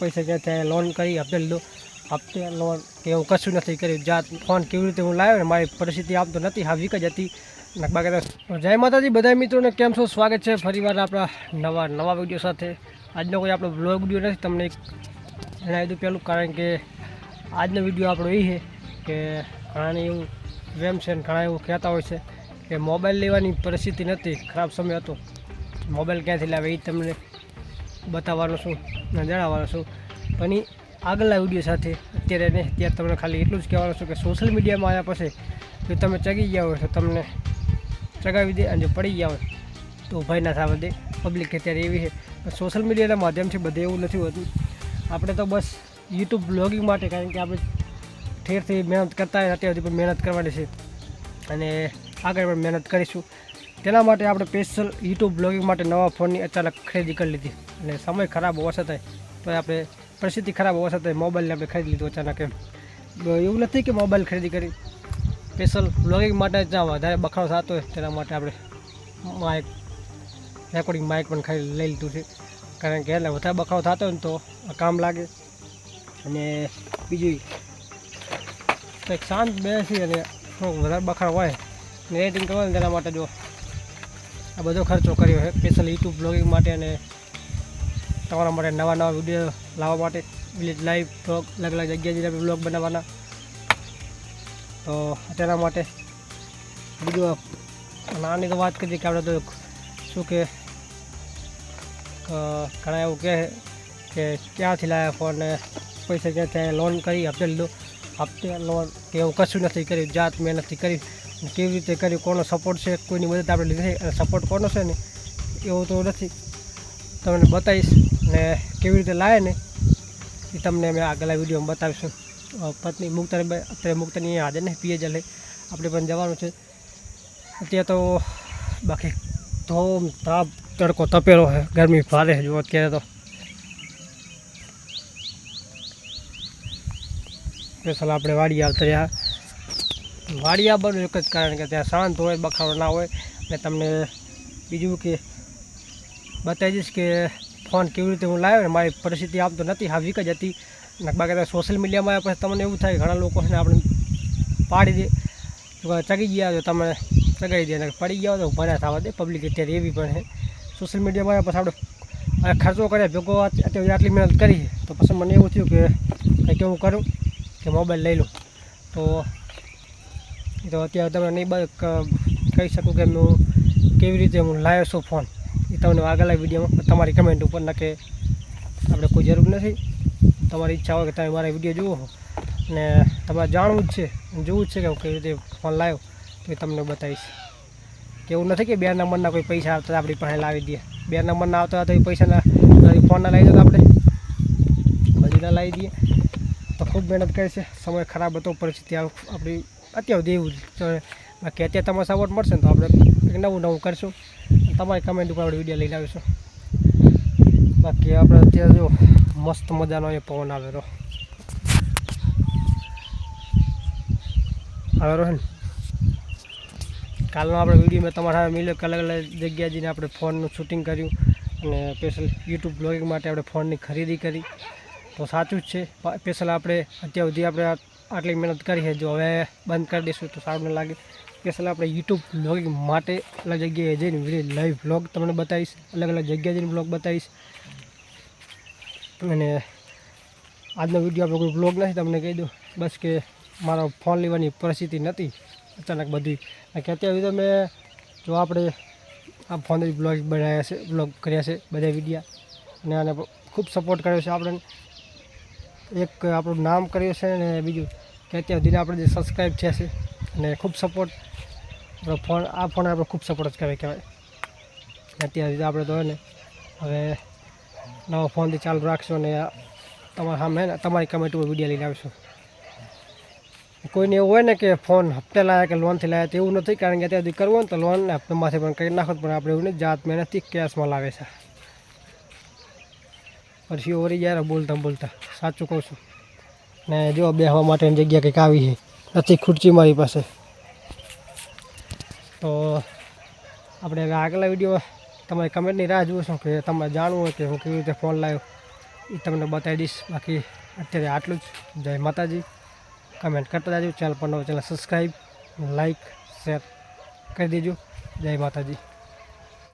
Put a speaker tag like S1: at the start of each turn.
S1: પૈસા ત્યાં લોન કરી હપ્તે લીધો હપ્તે લોન કે એવું કશું નથી કર્યું. જાત ફોન કેવી રીતે હું લાવ્યો ને મારી પરિસ્થિતિ આમ તો નથી. હા, વીક જ હતી. બાકી જય માતાજી. બધા મિત્રોને કેમ છો? સ્વાગત છે ફરીવાર આપણા નવા નવા વીડિયો સાથે. આજનો કોઈ આપણો બ્લોગ વીડિયો નથી. તમને જણાવી દઉં પહેલું, કારણ કે આજનો વીડિયો આપણો એ છે કે ઘણાને એવું વેમ છે ને ઘણા એવું કહેતા હોય છે કે મોબાઈલ લેવાની પરિસ્થિતિ નથી. ખરાબ સમય હતો. મોબાઈલ ક્યાંથી લાવે એ તમને બતાવવાનો છું જણાવવાનો છું. પણ આગળના વીડિયો સાથે અત્યારે ને અત્યારે તમને ખાલી એટલું જ કહેવાનું છું કે સોશિયલ મીડિયામાં આવ્યા પછી જો તમે ચગી ગયા હોય તો તમને ચગાવી દે અને જો પડી ગયા હોય તો ભય ના થવા દે પબ્લિક અત્યારે એવી છે. સોશિયલ મીડિયાના માધ્યમથી બધે એવું નથી હોતું. આપણે તો બસ યુટ્યુબ બ્લોગિંગ માટે કારણ કે આપણે ઠેરથી મહેનત કરતા હોય અત્યાર સુધી પણ મહેનત કરવાની છે. અને આગળ પણ મહેનત કરીશું. તેના માટે આપણે સ્પેશિયલ યુટ્યુબ બ્લોગિંગ માટે નવા ફોનની અચાનક ખરીદી કરી લીધી. અને સમય ખરાબ હોવા છતાંય તો આપણે પરિસ્થિતિ ખરાબ હોવા છતાંય મોબાઈલને આપણે ખરીદી લીધું અચાનક એમ. એવું નથી કે મોબાઈલ ખરીદી કરી. સ્પેશિયલ બ્લોગિંગ માટે જ્યાં વધારે બખાડો થતો હોય તેના માટે આપણે માઇક રેકોર્ડિંગ માઇક પણ ખરી લઈ લીધું છે. કારણ કે એટલે વધારે બખાડો થતો હોય ને તો કામ લાગે. અને બીજું કંઈક શાંત બેસી અને થોડોક વધારે બખાડ હોય એડિટિંગ કરવાનું તેના માટે જો આ બધો ખર્ચો કર્યો છે સ્પેશિયલ યુટ્યુબ બ્લોગિંગ માટે અને તમારા માટે નવા નવા વીડિયો લાવવા માટે લાઈવ બ્લોગ અલગ અલગ જગ્યાએ જઈને બ્લોગ બનાવવાના. તો તેના માટે બીજું નાની તો વાત કરીએ કે આપણે તો શું કે ઘણા એવું કહે કે ક્યાંથી લાવ્યા ફોન પૈસા ક્યાંથી લોન કરી હપ્તે લીધો હપ્તે લોન કે એવું કશું નથી કર્યું, જાત મહેનતથી કરી. અને કેવી રીતે કર્યું, કોનો સપોર્ટ છે, કોઈની મદદ આપણે લીધી અને સપોર્ટ કોનો છે ને, એવું તો નથી. તમને બતાવીશ ને કેવી રીતે લાવે ને, એ તમને અમે આગલા વિડીયોમાં બતાવીશું. પત્ની મુક્ત બે- અત્યારે મુક્તાની અહીંયા હાજર ને પીએ જલે આપણે પણ જવાનું છે. અત્યારે તો બાકી ધોમ તાપ તડકો તપેલો છે ગરમી ભારે જો અત્યારે તો. સ્પેશલ આપણે વાડી આવતા રહ્યા વાડી આવવાનું એક જ કારણ કે ત્યાં શાંત હોય, બખાડો ના હોય. અને તમને બીજું કે બતાવી દઈશ કે ફોન કેવી રીતે હું લાવ્યો ને મારી પરિસ્થિતિ આમ તો નથી, હા વીક જ હતી. બાકી સોશિયલ મીડિયામાં પછી તમને એવું થાય ઘણા લોકો છે ને આપણે પાડી દે. ચગી ગયા તો તમે ચગાવી દે. પડી ગયા તો ભર્યા થવા દે. પબ્લિક અત્યારે એવી પણ છે. સોશિયલ મીડિયામાં પછી આપણે ખર્ચો કર્યા, ભેગો અત્યારે આટલી મહેનત કરી તો પછી મને એવું થયું કે કંઈક એવું કરું કે મોબાઈલ લઈ લઉં. તો એ તો અત્યારે તમને નહીં કહી શકું કે હું કેવી રીતે હું લાવ્યો છું ફોન એ તમને આગળના વિડીયોમાં તમારી કમેન્ટ ઉપર નાખે. આપણે કોઈ જરૂર નથી. તમારી ઈચ્છા હોય કે તમે મારા વીડિયો જુઓ. અને તમારે જાણવું જ છે. જોવું જ છે કે હું કેવી રીતે ફોન લાવ્યો તો એ તમને બતાવીશ. એવું નથી કે બે નંબરના કોઈ પૈસા આવતા આપણી પાસે લાવી દઈએ બે નંબરના આવતા હતા એ પૈસાના ફોનના લાવી દો આપણે. બધીના લાવી દઈએ તો ખૂબ મહેનત કરી છે. સમય ખરાબ હતો, પરિસ્થિતિ આપણી અત્યાર સુધી એવું બાકી અત્યારે તમારો સપોર્ટ મળશે ને તો આપણે નવું નવું કરશું. તમારી કમેન્ટ ઉપર આપણે વીડિયો લઈને આવીશું. બાકી આપણે અત્યારે જો મસ્ત મજાનો એ પવન આવેલો આવેલો છે ને? કાલનો આપણે વીડિયો મેં તમારા મળ્યો અલગ અલગ જગ્યાએ જઈને આપણે ફોનનું શૂટિંગ કર્યું અને સ્પેશિયલ યુટ્યુબ બ્લોગિંગ માટે આપણે ફોનની ખરીદી કરી. તો સાચું જ છે. સ્પેશિયલ આપણે અત્યાર સુધી આપણે આટલી મહેનત કરી છે. જો હવે બંધ કરી દઈશું તો સારું ન લાગે. સ્પેશિયલ આપણે યુટ્યુબ બ્લોગિંગ માટે અલગ જગ્યાએ જઈને લાઈવ બ્લોગ તમને બતાવીશ. અલગ અલગ જગ્યાએ જઈને બ્લોગ બતાવીશ. અને આજનો વીડિયો આપણો કોઈ બ્લોગ નથી, તમને કહી દઉં. બસ કે મારો ફોન લેવાની પરિસ્થિતિ નથી. અચાનક બધી. કે અત્યારે તો મેં જો આપણે આ ફોનથી બ્લોગ બનાવ્યા છે બ્લોગ કર્યા છે બધા વિડીયા અને આને ખૂબ સપોર્ટ કર્યો છે આપણે એક આપણું નામ કર્યું છે અને બીજું કે અત્યાર સુધી આપણે જે સબસ્ક્રાઈબ થયા છે અને ખૂબ સપોર્ટ આપણો ફોન આ ફોન આપણે ખૂબ સપોર્ટ જ કહેવાય કહેવાય. અત્યાર સુધી આપણે તો ને, હવે નવા ફોનથી ચાલુ રાખશો અને તમારા સામે તમારી કમેન્ટ ઉપર વીડિયો લઈને આવીશું. કોઈને એવું હોય ને કે ફોન હપ્તે લાયા કે લોનથી લાયા તો એવું નથી, કારણ કે અત્યાર સુધી કરવું ને તો લોન હપ્તામાંથી પણ કરી નાખો પણ આપણે એવું જાત મહેનતથી કેશમાં લાવે છે. પછી ઓરી ને બોલતા બોલતા. સાચું કહું છું. ને જો બેસવા માટેની જગ્યા કંઈક આવી છે. નથી, ખુરચી મારી પાસે. તો આપણે આગલા વીડિયો તમારી કમેન્ટની રાહ જુઓ છું કે તમારે જાણવું હોય કે હું કેવી રીતે ફોન લાવ્યો. એ તમને બતાવી દઈશ. બાકી અત્યારે આટલું જ. જય માતાજી. કમેન્ટ કરતા જજો. ચેનલ પર નવો ચેનલ સબસ્ક્રાઈબ લાઈક, શેર કરી દેજો. જય માતાજી.